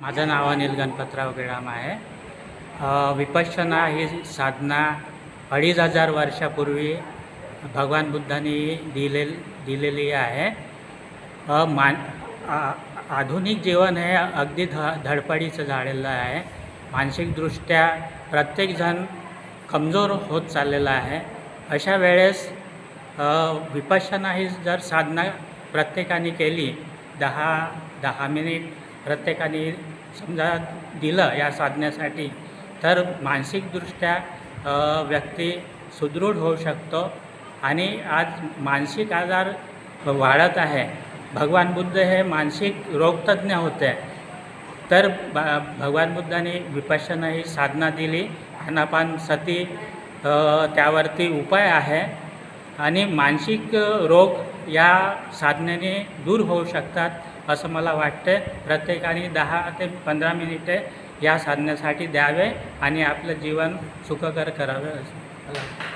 माझं नाव अनिल गणपतराव गेडाम आहे. अ, विपश्यना ही साधना अडीच हजार वर्षापूर्वी भगवान बुद्धांनी दिले दिलेली आहे. मान आ- आधुनिक जीवन हे अगदी ध धडपडीचं झालेलं आहे. मानसिकदृष्ट्या प्रत्येकजण कमजोर होत चाललेला आहे. अशा वेळेस अ, विपश्यना ही जर साधना प्रत्येकाने केली दहा दहा मिनिट प्रत्येकाने समजा दिलं या साधण्यासाठी तर मानसिकदृष्ट्या व्यक्ती सुदृढ होऊ शकतो आणि आज मानसिक आजार वाढत आहे. भगवान बुद्ध हे मानसिक रोगतज्ञ होते. तर ब भगवान बुद्धाने विपश्यना ही साधना दिली. अनापान सती त्यावरती उपाय आहे. आणि मानसिक रोग या साधनेने दूर होऊ शकतात असं मला वाटतं प्रत्येकाने दहा ते पंधरा मिनिटे या साधनेसाठी द्यावे आणि आपलं जीवन सुखकर करावे असं मला